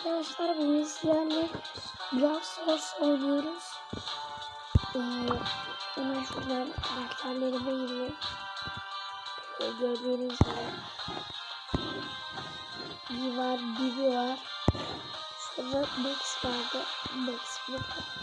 arkadaşlar bugün sizlerle Brawl Stars oynuyoruz. Ee, hemen şuradan karakterlerime gireyim. Şöyle gördüğünüz gibi. Bir var, Bibi var. Sonra Max vardı. Max burada.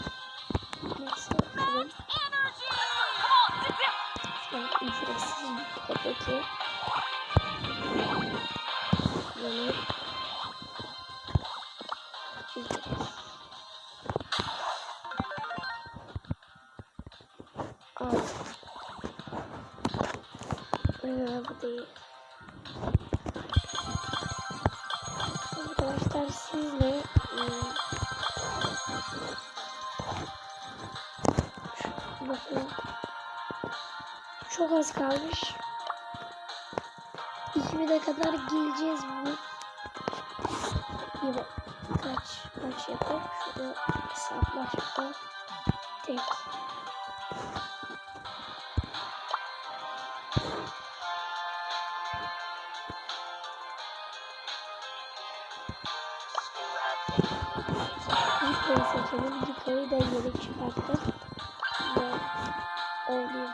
Ee, bu değil. Arkadaşlar sizle e, bakın çok az kalmış. 2000'e kadar geleceğiz bu. Bak kaç kaç yapar? Şurada hesaplaşma tek. Rico'yu seçelim. Rico'yu da yeni çıkarttık. Ve oynayalım.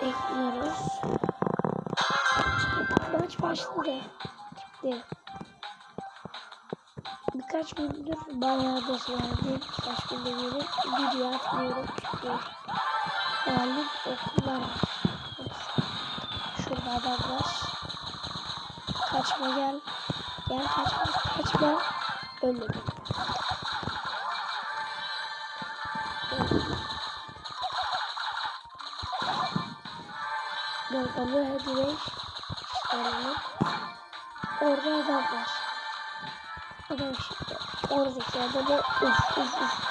Ekliyoruz. Maç başladı. Gitti. Birkaç gündür bayağı da verdim. Birkaç gündür gelip video atmıyorum çünkü malum okullar var. Şurada adam var. Kaçma gel. Gel kaçma kaçma. Ölmedim. Hadi bey. Çıkaralım. Orada adam var. Adam şimdi. Oradaki adamı uf uf uf.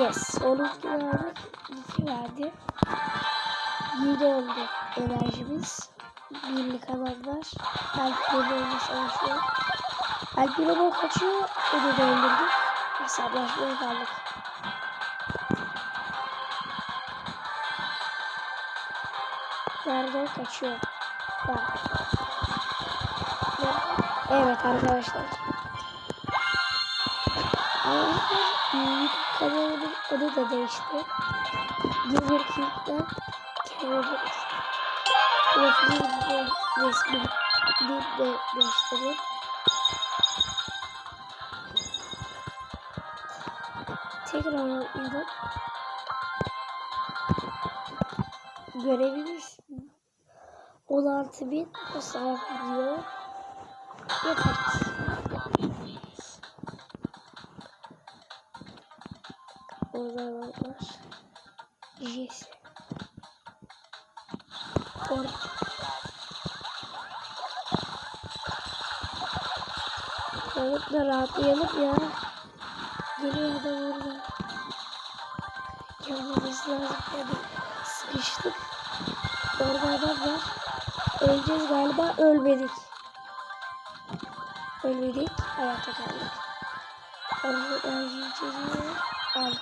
Yes. Onunki verdik. İki verdi. Yedi oldu enerjimiz. Birlik adamlar. Alp Yılmaz'la savaşıyor. Alp Yılmaz kaçıyor. Onu da öldürdük. Hesaplaşmaya kaldık. Nerede kaçıyor? Bak. Evet arkadaşlar. Arkadaşlar kanalımın adı da değişti. Gamer King'den Kerem'e Profilini de resmini de değiştirdim. Tekrar yapıyorum. Görevimiz 16 bin hasar diyor. Yaparız. Orada var. Jesse. Orada. Evet de rahatlayalım ya. Geliyor adam orada. Gelmemiz lazım. Hadi sıkıştık. Orada adam var. Öleceğiz galiba. Ölmedik. Ölmedik. Hayatta kaldık. Orada içeriye aldık.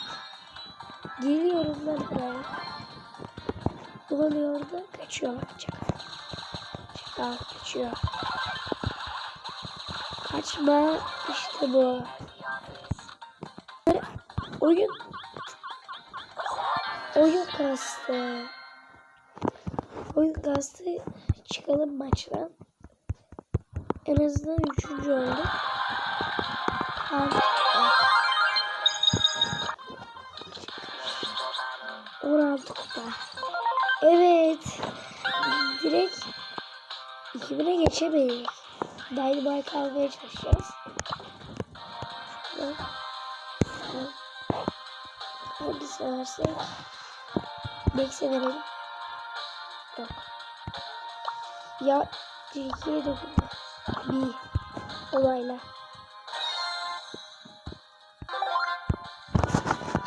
Geliyorum ben buraya. Orada? Kaçıyor çakal. Çakal kaçıyor. Kaçma. İşte bu. Oyun. Oyun kastı. Oyun kastı. Çıkalım maçtan. En azından üçüncü olduk. Artık. Geçemeyiz. Dynamite almaya çalışacağız. Şurada. Hangisi versek? Max'e verelim. Yok. Ya ikiye dokunma. Bir olayla.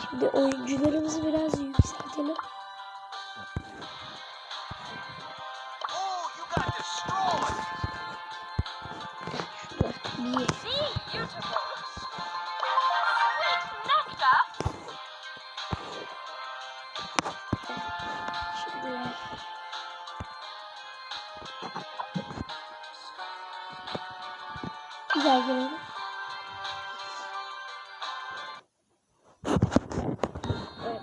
Şimdi oyuncularımızı biraz yükseltelim. Daha girelim. Evet.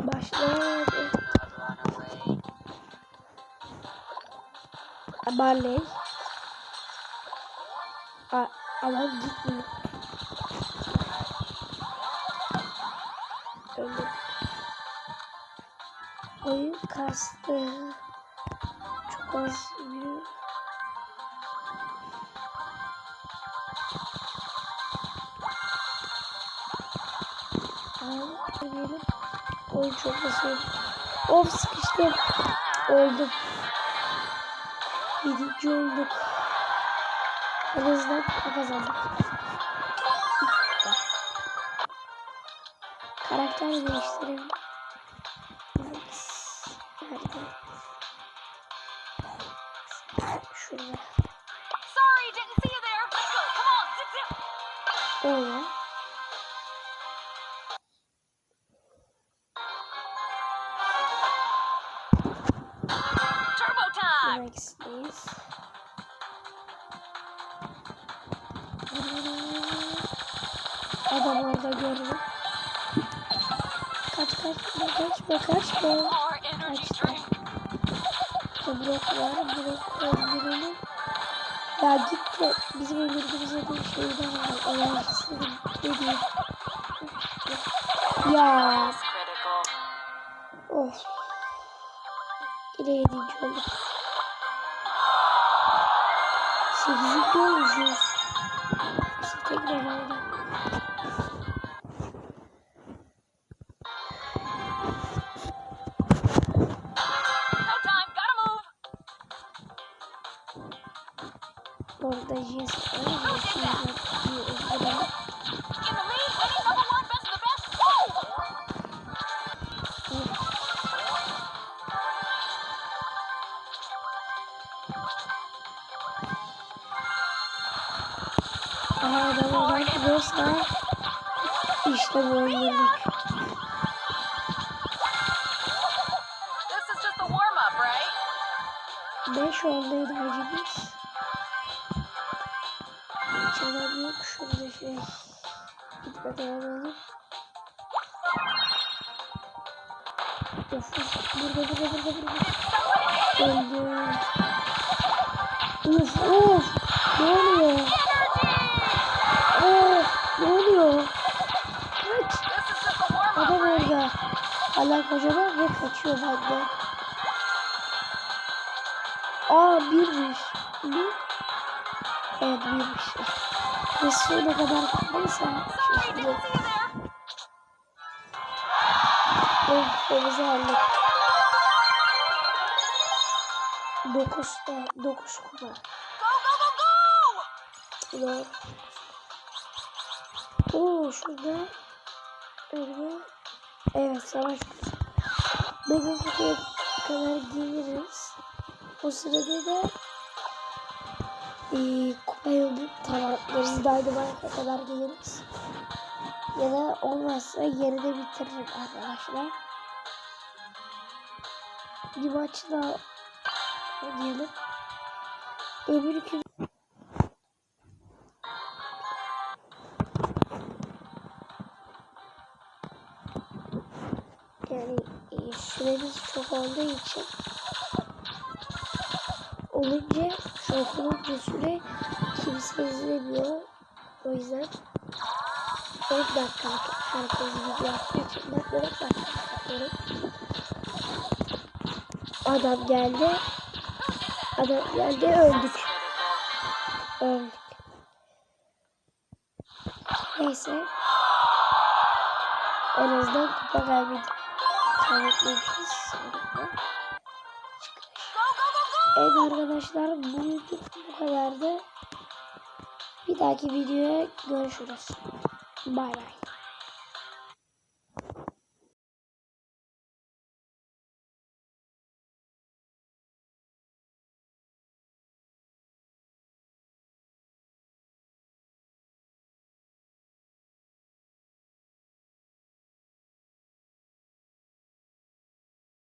Başladı. Barley. A ama gitmiyor. Öldü. Oyun kastı. Oyun çok basit. Of sıkıştım. Öldüm. Yedinci olduk. En azından kazandık. Karakter değiştirelim. Zip. Öyle. Turbo time. Max'deyiz. Adam orada gördüm. Kaç kaç kaçma kaçma. More energy Kaçtı. Drink. İşte blok var. Öldürelim. Ya git de bizim öldürdüğümüze de şeyden var. Enerjisi ne diyeyim. Ya of. Yine yedinci olduk. Sekizinci olmuşuz. İşte tekrar oynadım. Bak Rosa. İşte bu oynadık. This is just a warm up, right? 5 olduydu hacımız. Hiç adam yok şurada şey. Gitme devam edelim. Of of. Burada burada burada burada. Öldü. Uf uf. Ne oluyor? Hala kocaman ve kaçıyor benden. Aa birmiş. Bir. Evet birmiş. Neyse ne kadar you there. o kupamızı aldık. 9 9 kupa. Go, go, go, go! Ulan. Oo şurada. Öyle. Evet savaş. Mega kutuya kadar geliriz. O sırada da eee kupa yolu tamamlarız. Dynamite'a kadar geliriz. Ya da olmazsa yerine bitiririm arkadaşlar. Bir maç daha oynayalım. Öbür iki olduğu için olunca çok olunca süre kimse izlemiyor. O yüzden 10 dakikalık herkes video yaptığı için ben 10 dakika yapıyorum. Adam geldi. Adam geldi öldük. Öldük. Neyse. En azından kupa kaybettik. Go, go! Evet arkadaşlar bu bu kadardı. Bir dahaki videoya görüşürüz. Bay bay.